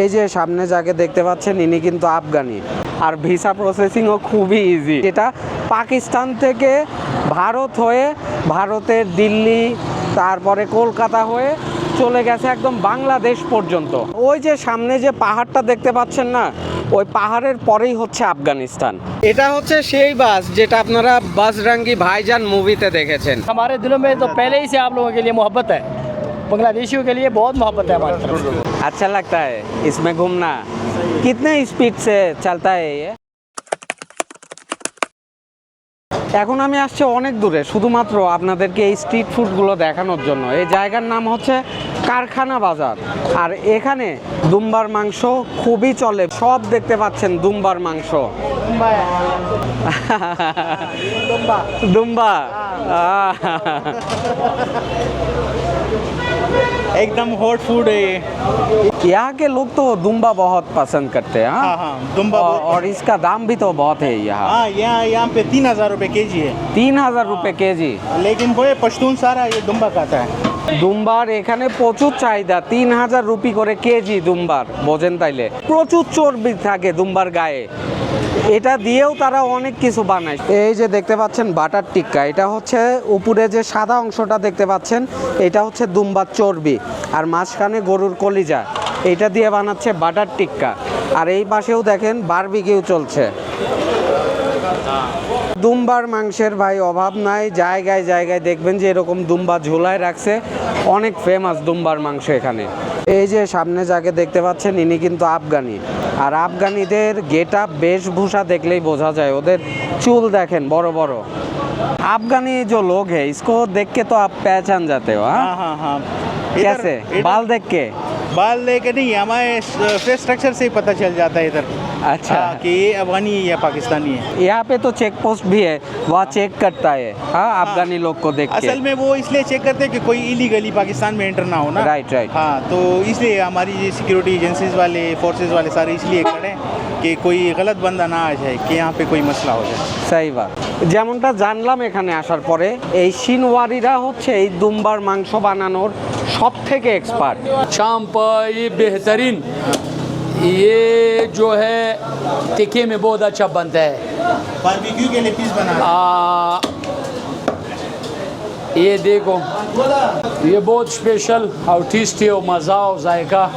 এই যে সামনে যাকে দেখতে পাচ্ছেন, ইনি কিন্তু আফগানি। আর ভিসা প্রসেসিংও খুবই ইজি এটা পাকিস্তান থেকে ভারত হয়ে ভারতের দিল্লি, তারপরে কলকাতা হয়ে চলে গেছে একদম বাংলাদেশ পর্যন্ত। ওই যে সামনে যে পাহাড়টা দেখতে পাচ্ছেন না, ওই পাহাড়ের পরেই হচ্ছে আফগানিস্তান। এটা হচ্ছে সেই বাস যেটা আপনারা বাসরাঙ্গি ভাইজান মুভিতে দেখেছেন। আমাদের দিলো মে তো পেলেই সে আপ লোগো কে লিয়ে মোহব্বত হ্যায় বাংলাদেশিও কে লিয়ে বহুত মোহব্বত अच्छा लगता है इसमें घूमना कितने स्पीड से चलता है ये এখন আমি আসছি অনেক দূরে শুধুমাত্র আপনাদেরকে এই স্ট্রিট ফুডগুলো দেখানোর জন্য এই জায়গার নাম হচ্ছে কারখানা বাজার আর এখানে দুম্বার মাংস খুবই চলে সব দেখতে পাচ্ছেন দুম্বার মাংস দুম্বা আহ। एकदम हॉट फ़ूड है ये। यहाँ के लोग तो दुम्बा बहुत पसंद करते हैं हाँ। हाँ, हाँ, दुम्बा और, और इसका दाम भी तो बहुत है यहाँ। यहाँ यहाँ पे तीन हज़ार रूपए के जी है। तीन हज़ार रूपए के जी लेकिन वो पश्तून सारा ये दुम्बा खाता है। দুম্বার, এখানে প্রচুর চাহিদা, তিন হাজার রুপি করে কেজি দুম্বার, বোঝেন তাইলে। প্রচুর চর্বি থাকে দুম্বার গায়ে। এটা দিয়েও তারা অনেক কিছু বানায়। এই যে দেখতে পাচ্ছেন বাটার টিক্কা, এটা হচ্ছে উপরে যে সাদা অংশটা দেখতে পাচ্ছেন, এটা হচ্ছে দুম্বার চর্বি, আর মাঝখানে গরুর কলিজা, এটা দিয়ে বানাচ্ছে বাটার টিক্কা। আর এই পাশেও দেখেন বারবিকিউ চলছে। দুম্বার মাংসের ভাই অভাব নাই জায়গায় জায়গায় দেখবেন যে এরকম দুম্বা ঝোলায় রাখছে অনেক ফেমাস দুম্বার মাংস এখানে এই যে সামনে যাকে দেখতে পাচ্ছেন ইনি কিন্তু আফগানি আর আফগানিদের গেট আপ বেশভূষা দেখলেই বোঝা যায় ওদের চুল দেখেন বড় বড় अफगानी जो लोग हैं इसको देख के तो आप पहचान जाते हो हाँ हाँ हाँ हाँ इधर- कैसे इधर- बाल देख के बाल लेके नहीं हमारे फेस स्ट्रक्चर से ही पता चल जाता है इधर अच्छा हाँ, कि ये अफगानी है या पाकिस्तानी है यहाँ पे तो चेक पोस्ट भी है वहाँ चेक करता है हाँ अफगानी लोग को देख के असल में वो इसलिए चेक करते हैं कि कोई इलीगली पाकिस्तान में एंटर ना हो ना Right, right. हाँ तो इसलिए हमारी ये सिक्योरिटी एजेंसीज वाले फोर्सेज वाले सारे इसलिए खड़े हैं कि कोई गलत बंदा ना आ जाए कि यहाँ पे कोई मसला हो जाए সাইবার যেমনটা জানলাম এখানে আসার পরে এই শিনওয়ারিরা হচ্ছে এই দুম্বার মাংস বানানোর সব থেকে এক্সপার্ট चांप ये बेहतरीन ये जो है टिक्के में बहुत अच्छा बनता है। बारबेक्यू के लिए पीस बना आ, ये देखो ये बहुत स्पेशल और टेस्टी और मज़ा और जायका।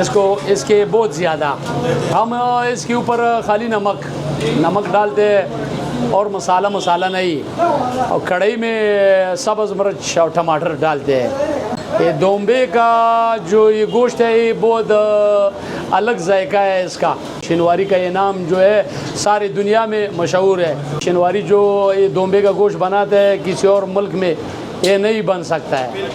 इसको इसके बहुत ज़्यादा। हम इसके ऊपर खाली नमक नमक डालते हैं और मसाला मसाला नहीं। और कढ़ाई में सब्ज़ मिर्च और टमाटर डालते हैं। ये दोम्बे का जो ये गोश्त है ये बहुत अलग जायका है इसका शिनवारी का ये नाम जो है सारी दुनिया में मशहूर है शिनवारी जो ये दोम्बे का गोश्त बनाता है किसी और मुल्क में ये नहीं बन सकता है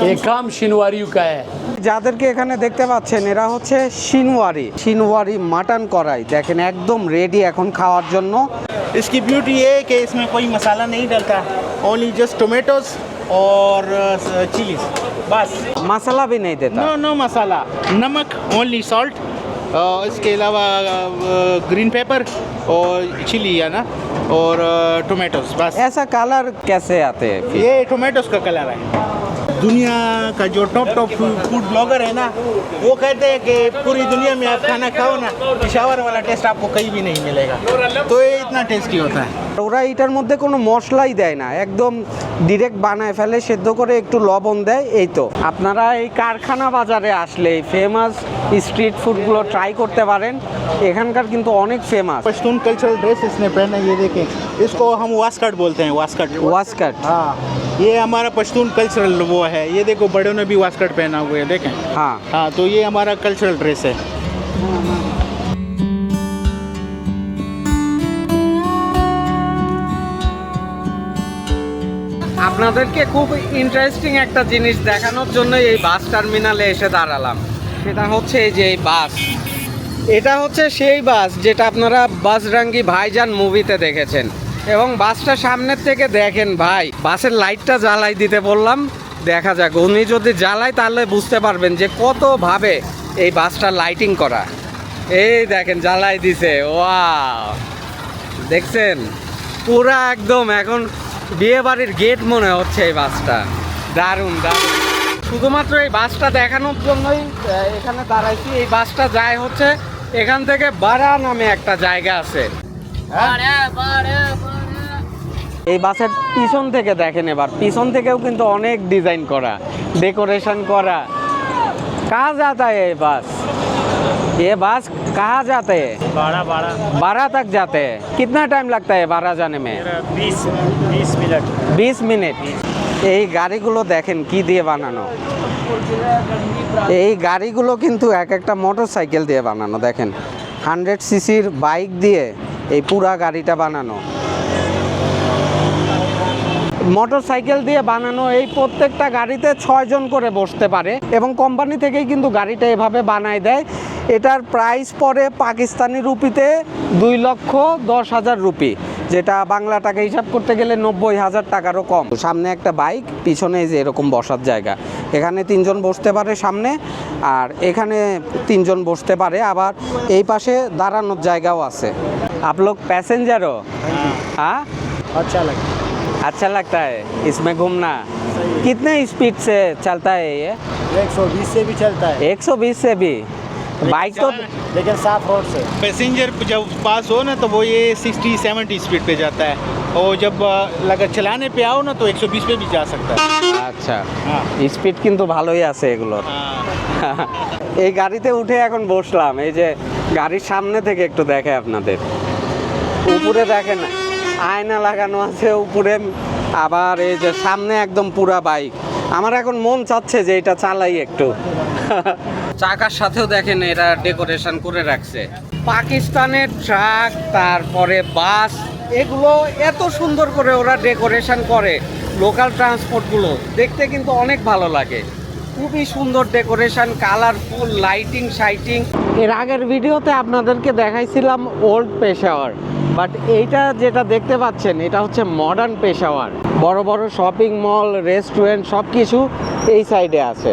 ये काम शिनवारियों का है যাদেরকে এখানে দেখতে পাচ্ছেন এরা হচ্ছে শিনওয়ারি শিনওয়ারি মাটন করাই দেখেন একদম রেডি এখন খাওয়ার জন্য इसकी ब्यूटी ये है कि इसमें कोई मसाला नहीं डलता ओनली जस्ट टोमेटोज और चिलीज बस। मसाला भी नहीं देता। नो नो मसाला। नमक ओनली सॉल्ट इसके अलावा ग्रीन पेपर और चिली है ना? और टोमेटोज बस। ऐसा कलर कैसे आते हैं ये टोमेटोज का कलर है। दुनिया का जो टॉप टॉप फूड ब्लॉगर है ना वो कहते हैं कि पूरी दुनिया में आप खाना खाओ ना पिशावर वाला टेस्ट आपको कहीं भी नहीं मिलेगा तो ये इतना टेस्टी होता है ওরা এটার মধ্যে কোনো মশলাই দেয় না একদম ডিরেক্ট বানায় ফেলে সেদ্ধ করে একটু লবণ দেয় এই তো আপনারা এই কারখানা বাজারে আসলে এই ফেমাস স্ট্রিট ফুডগুলো ট্রাই করতে পারেন এখানকার কিন্তু অনেক ফেমাস पश्तून कल्चरल ड्रेस इसने पहना है, ये देखें इसको हम वास्कट बोलते हैं वास्कट ওয়াস্কাট हाँ ये हमारा पश्तून कल्चरल वो है ये देखो बड़ों ने भी वास्कट पहना हुआ है देखें হ্যাঁ हाँ तो ये हमारा कल्चरल ड्रेस है আপনাদেরকে খুব ইন্টারেস্টিং একটা জিনিস দেখানোর জন্য এই বাস টার্মিনালে এসে দাঁড়ালাম সেটা হচ্ছে এই যে এই বাস এটা হচ্ছে সেই বাস যেটা আপনারা বাসরাঙ্গি ভাইজান মুভিতে দেখেছেন এবং বাসটা সামনের থেকে দেখেন ভাই, বাসের লাইটটা জ্বালাই দিতে বললাম, দেখা যাক। উনি যদি জ্বালায় তাহলে বুঝতে পারবেন যে কতভাবে এই বাসটা লাইটিং করা। এই দেখেন, জ্বালাই দিছে ওয়াও দেখছেন? পুরা একদম এখন বিয়ে বাড়ির গেট মনে হচ্ছে এই বাসটা। দারুণ দারুণ। শুধুমাত্র এই বাসটা দেখানোর জন্যই এখানে দাঁড়াইছি। এই বাসটা যায় হচ্ছে এখান থেকে বারা নামে একটা জায়গা আছে। এই বাসের পিছন থেকে দেখেন এবার পিছন থেকেও কিন্তু অনেক ডিজাইন করা ডেকোরেশন করা कहाँ जाता है ये बस ये बस कहाँ जाते हैं बारह बारह बारह तक जाते हैं कितना टाइम लगता है बारह जाने में बीस बीस मिनट বিশ মিনিট এই গাড়িগুলো দেখেন কি দিয়ে বানানো এই গাড়িগুলো কিন্তু এক একটা মোটর সাইকেল দিয়ে বানানো দেখেন হান্ড্রেড সিসির বাইক দিয়ে এই পুরা গাড়িটা বানানো মোটর সাইকেল দিয়ে বানানো এই প্রত্যেকটা গাড়িতে ছয়জন করে বসতে পারে এবং কোম্পানি থেকেই কিন্তু গাড়িটা এভাবে বানায় দেয়। এটার প্রাইস পড়ে পাকিস্তানি রুপিতে দুই লক্ষ দশ হাজার রুপি যেটা বাংলা টাকা হিসাব করতে গেলে নব্বই হাজার টাকারও কম। সামনে একটা বাইক পিছনে যে এরকম বসার জায়গা। এখানে তিনজন বসতে পারে সামনে আর এখানে তিনজন বসতে পারে। আবার এই পাশে দাঁড়ানোর জায়গাও আছে। আপলোক প্যাসেঞ্জারও? হ্যাঁ। আচ্ছা হ্যাঁ। লাগে হ্যাঁ। अच्छा लगा अच्छा लगता है इसमें घूमना कितने स्पीड से चलता है ये एक सौ बीस से भी चलता है 120 से भी बाइक तो लेकिन साफ रोड से पैसेंजर जब पास हो ना तो वो ये 60 70 स्पीड पे जाता है और जब अ, अगर चलाने पे आओ ना तो 120 पे भी जा सकता है আচ্ছা হ্যাঁ। স্পিড কিন্তু ভালোই আছে এগুলোর हाँ এই গাড়িতে উঠে এখন বসলাম এই যে গাড়ির সামনে থেকে একটু দেখে আপনাদের উপরে দেখেন আয়না লাগানো আছে উপরে, আবার এই যে সামনে একদম পুরা বাইক। আমার এখন মন চাচ্ছে যে এটা চালাই একটু। চাকার সাথেও দেখেন এরা ডেকোরেশন করে রাখছে। পাকিস্তানের ট্রাক, তারপরে বাস, এগুলো এত সুন্দর করে ওরা ডেকোরেশন করে লোকাল ট্রান্সপোর্টগুলো দেখতে কিন্তু অনেক ভালো লাগে। খুবই সুন্দর ডেকোরেশন কালারফুল লাইটিং সাইটিং এর আগের ভিডিওতে আপনাদেরকে দেখাইছিলাম ওল্ড পেশাওয়ার বাট এইটা যেটা দেখতে পাচ্ছেন, এটা হচ্ছে মডার্ন পেশাওয়ার। বড় বড় শপিং মল রেস্টুরেন্ট সব কিছু এই সাইডে আছে।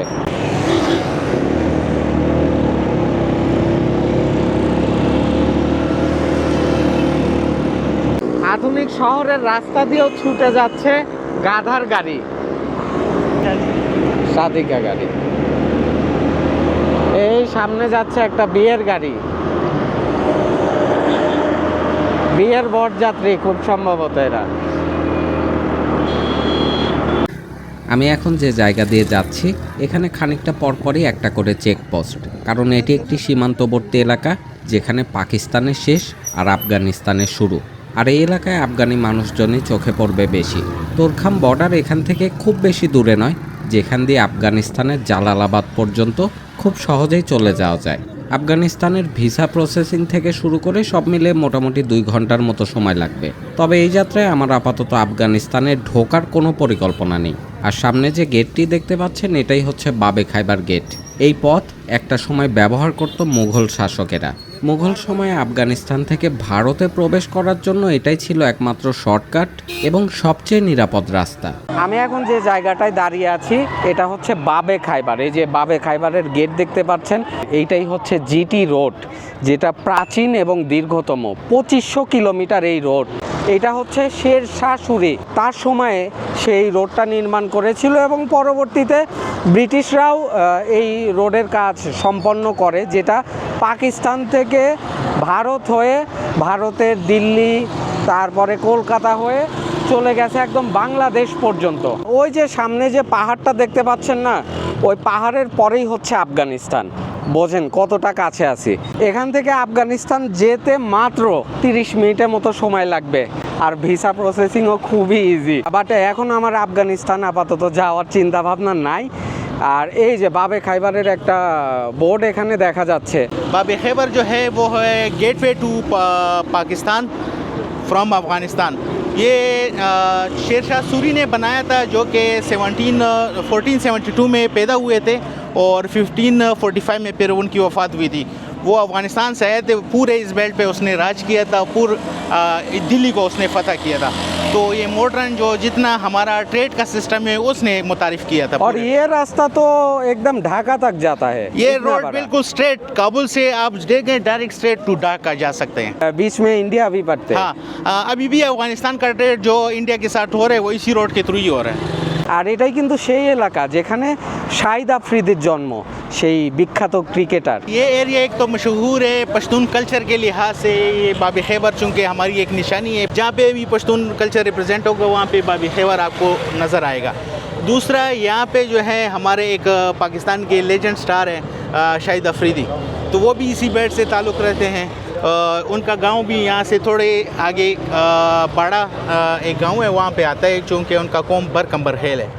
আধুনিক শহরের রাস্তা দিয়েও ছুটে যাচ্ছে গাধার গাড়ি। সাদিকা গাড়ি। এই সামনে যাচ্ছে একটা বিয়ের গাড়ি। বিয়ের বরযাত্রী খুব সম্ভবত এরা। আমি এখন যে জায়গা দিয়ে যাচ্ছি, এখানে খানিকটা পরপরই একটা করে চেকপোস্ট, কারণ এটি একটি সীমান্তবর্তী এলাকা, যেখানে পাকিস্তানের শেষ আর আফগানিস্তানের শুরু। আর এই এলাকায় আফগানি মানুষজনই চোখে পড়বে বেশি। তোরখাম বর্ডার এখান থেকে খুব বেশি দূরে নয়, যেখান দিয়ে আফগানিস্তানের জালালাবাদ পর্যন্ত খুব সহজেই চলে যাওয়া যায়। আফগানিস্তানের ভিসা প্রসেসিং থেকে শুরু করে সব মিলে মোটামুটি দুই ঘণ্টার মতো সময় লাগবে। তবে এই যাত্রায় আমার আপাতত আফগানিস্তানে ঢোকার কোনো পরিকল্পনা নেই। আর সামনে যে গেটটি দেখতে পাচ্ছেন, এটাই হচ্ছে বাবে খাইবার গেট। এই পথ একটা সময় ব্যবহার করত মুঘল শাসকেরা। মুঘল সময়ে আফগানিস্তান থেকে ভারতে প্রবেশ করার জন্য এটাই ছিল একমাত্র শর্টকাট এবং সবচেয়ে নিরাপদ রাস্তা। আমি এখন যে জায়গাটায় দাঁড়িয়ে আছি, এটা হচ্ছে বাবে খাইবার। এই যে বাবে খাইবারের গেট দেখতে পাচ্ছেন, এইটাই হচ্ছে জিটি রোড, যেটা প্রাচীন এবং দীর্ঘতম। পঁচিশশো কিলোমিটার এই রোড। এটা হচ্ছে শের শাহ সুরি তার সময়ে সেই রোডটা নির্মাণ করেছিল এবং পরবর্তীতে ব্রিটিশরাও এই রোডের কাজ সম্পন্ন করে, যেটা পাকিস্তান থেকে ভারত হয়ে ভারতের দিল্লি, তারপরে কলকাতা হয়ে চলে গেছে একদম বাংলাদেশ পর্যন্ত। ওই যে সামনে যে পাহাড়টা দেখতে পাচ্ছেন না, ওই পাহাড়ের পরেই হচ্ছে আফগানিস্তান। বোঝেন কতটা কাছে আছি এখান থেকে আফগানিস্তান যেতে মাত্র তিরিশ মিনিটের মতো সময় লাগবে আর ভিসা প্রসেসিংও খুবই ইজি বাট এখন আমার আফগানিস্তান আপাতত যাওয়ার চিন্তা ভাবনা নাই আর এই যে বাবে খাইবারের একটা বোর্ড এখানে দেখা যাচ্ছে बाब खैबर जो है वो है gateway to Pakistan from Afghanistan ये अ, शेर शाह सूरी ने बनाया था जो कि 17 1472 में पैदा हुए थे और 1545 में फिर उनकी वफ़ात हुई थी। वो अफ़गानिस्तान से आए थे पूरे इस बेल्ट पे उसने राज किया था पूर दिल्ली को उसने फतह किया था। तो ये मॉडर्न जो जितना हमारा ट्रेड का सिस्टम है उसने मुतारफ किया था और ये रास्ता तो एकदम ढाका तक जाता है। ये रोड बिल्कुल स्ट्रेट काबुल से आप देखें डायरेक्ट स्ट्रेट टू ढाका जा सकते हैं। बीच में इंडिया भी पड़ते हैं। हाँ अभी भी अफ़गानिस्तान का ट्रेड जो इंडिया के साथ हो रहा है वो इसी रोड के थ्रू ही हो रहा है। আর এটাই কিন্তু সেই এলাকা যেখানে শাহিদ আফ্রিদির জন্ম সেই বিখ্যাত ক্রিকেটার ये एरिया एक तो मशहूर है पश्तून कल्चर के लिहाज से ये बाबी खैबर चूँकि हमारी एक निशानी है जहाँ पे भी पश्तून कल्चर रिप्रेजेंट होगा वहाँ पे बाबी खैबर आपको नज़र आएगा दूसरा यहाँ पे जो है हमारे एक अ, पाकिस्तान के लेजेंड स्टार हैं अ, शाहिद अफरीदी तो वो भी इसी बेल्ट से ताल्लुक़ रखते हैं अ, उनका गांव भी यहाँ से थोड़े आगे अ, बाड़ा अ, एक गांव है वहाँ पे आता है चूँकि उनका कौम बर कंबर खेल है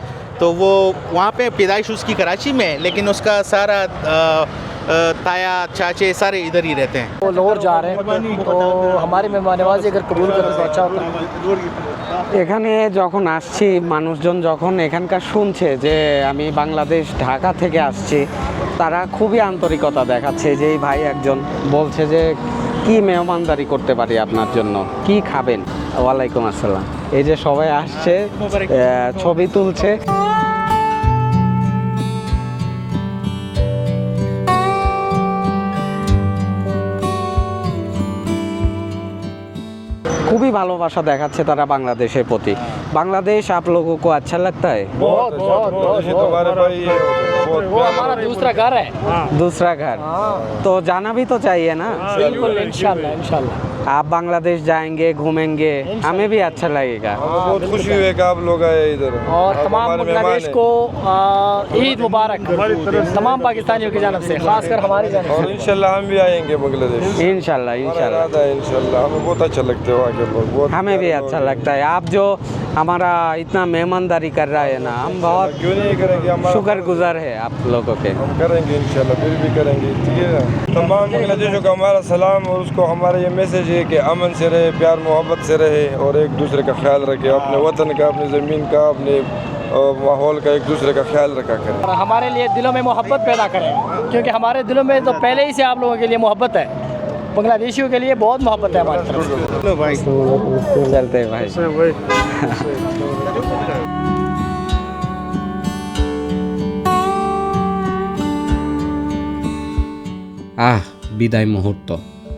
तो वो वहाँ पे पैदाइश उसकी कराची में है लेकिन उसका सारा अ, अ, ताया चाचे सारे इधर ही रहते हैं वो लाहौर जा रहे हैं तो हमारी मेहमान नवाजी अगर कबूल करें तो अच्छा होता है এখানে যখন আসছি মানুষজন যখন এখানকার শুনছে যে আমি বাংলাদেশ ঢাকা থেকে আসছি তারা খুবই আন্তরিকতা দেখাচ্ছে যে এই ভাই একজন বলছে যে কি মেহমানদারি করতে পারি আপনার জন্য? কি খাবেন? ওয়ালাইকুম আসসালাম। এই যে সবাই আসছে ছবি তুলছে। খুবই ভালোবাসা দেখাচ্ছে তারা বাংলাদেশের প্রতি। बांग्लादेश आप लोगों को अच्छा लगता है? बहुत बहुत बहुत तुम्हारे वो हमारा दूसरा घर है। दूसरा घर। हाँ। तो जाना भी तो चाहिए ना? हाँ, बिल्कुल इंशाल्लाह इंशाल्लाह। आप बांग्लादेश जाएँगे घूमेंगे हमें भी अच्छा लगेगा। हाँ, बहुत खुशी हुएगा आप लोग आए इधर। और तमाम बांग्लादेश को ईद मुबारक। तमाम पाकिस्तानियों की जानब से खासकर हमारी जानब और इंशाल्लाह हम भी आएँगे बांग्लादेश। इंशाल्लाह इंशाल्लाह। इंशाल्लाह। हमें बहुत अच्छा लगता है वहाँ के लोग हमें भी अच्छा लगता है। आप जो हमारा इतना मेहमानदारी कर रहा है ना हम बहुत क्यों नहीं करेंगे? शुक्र गुजार है आप लोगों के। हम करेंगे इंशाल्लाह फिर भी करेंगे ठीक है? तमाम बांग्लादेशों का हमारा सलाम और उसको हमारा ये मैसेज है कि अमन से रहे प्यार मोहब्बत से रहे और एक दूसरे का ख्याल रखे। अपने वतन का अपनी ज़मीन का अपने माहौल का एक दूसरे का ख्याल रखा करें। हमारे लिए दिलों में मोहब्बत पैदा करें क्योंकि हमारे दिलों में तो पहले ही से आप लोगों के लिए मोहब्बत है। बांग्लादेशियों के लिए बहुत मोहब्बत है हमारी तरफ से चलो भाई चलते हैं भाई আহ বিদায় মুহূর্ত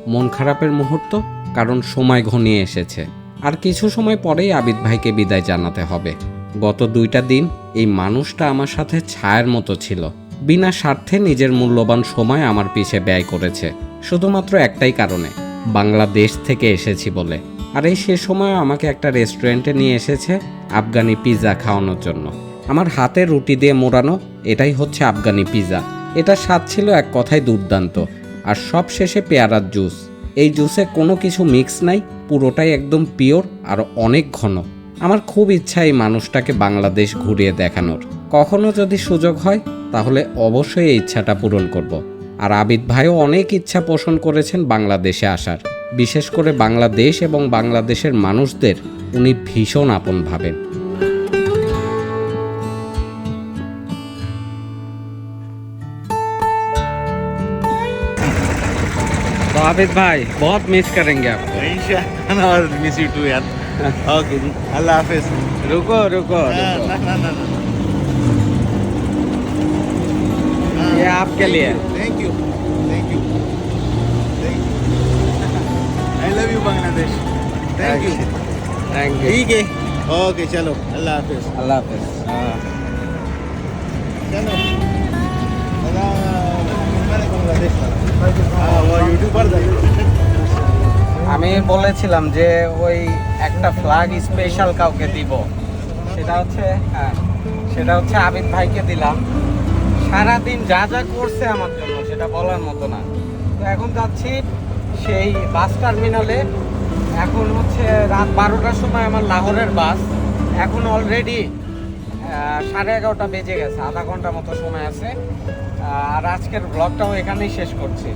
মন খারাপের মুহূর্ত কারণ সময় ঘনিয়ে এসেছে আর কিছু সময় পরেই আবিদ ভাইকে বিদায় জানাতে হবে গত দুইটা দিন এই মানুষটা আমার সাথে ছায়ার মতো ছিল বিনা স্বার্থে নিজের মূল্যবান সময় আমার পিছে ব্যয় করেছে শুধুমাত্র একটাই কারণে, বাংলাদেশ থেকে এসেছি বলে। আর এই সে সময় আমাকে একটা রেস্টুরেন্টে নিয়ে এসেছে আফগানি পিৎজা খাওয়ানোর জন্য। আমার হাতে রুটি দিয়ে মোড়ানো, এটাই হচ্ছে আফগানি পিৎজা এটা স্বাদ ছিল এক কথায় দুর্দান্ত, আর সব শেষে পেয়ারার জুস। এই জুসে কোনো কিছু মিক্স নাই, পুরোটাই একদম পিওর আর অনেক ঘন। আমার খুব ইচ্ছা এই মানুষটাকে বাংলাদেশ ঘুরিয়ে দেখানোর। কখনো যদি সুযোগ হয়, তাহলে অবশ্যই এই ইচ্ছাটা পূরণ করব। আর আবিদ ভাইও অনেক ইচ্ছা পোষণ করেছেন বাংলাদেশে আসার বিশেষ করে বাংলাদেশ এবং বাংলাদেশের মানুষদের উনি ভীষণ আপন ভাবেন तो आबिद भाई बहुत मिस करेंगे आपको इंशाल्लाह और मिस यू टू यार ओके जी अल्लाह हाफिज रुको रुको रुको ना ना ना ये आपके लिए thank you thank you thank you I love you Bangladesh thank you thank you ठीक है ओके चलो अल्लाह हाफिज अल्लाह हाफिज चलो बांग्लादेश हाँ वो यूट्यूबर था আমি বলেছিলাম যে ওই একটা ফ্ল্যাগ স্পেশাল কাউকে দিব সেটা হচ্ছে হ্যাঁ সেটা হচ্ছে আবিদ ভাইকে দিলাম সারাদিন যা যা করছে আমার জন্য, সেটা বলার মতো না। তো এখন যাচ্ছি সেই বাস টার্মিনালে। এখন হচ্ছে রাত বারোটার সময় আমার লাহোরের বাস। এখন অলরেডি সাড়ে এগারোটা বেজে গেছে, আধা ঘণ্টা মতো সময় আছে। আর আজকের ব্লগটাও এখানেই শেষ করছি।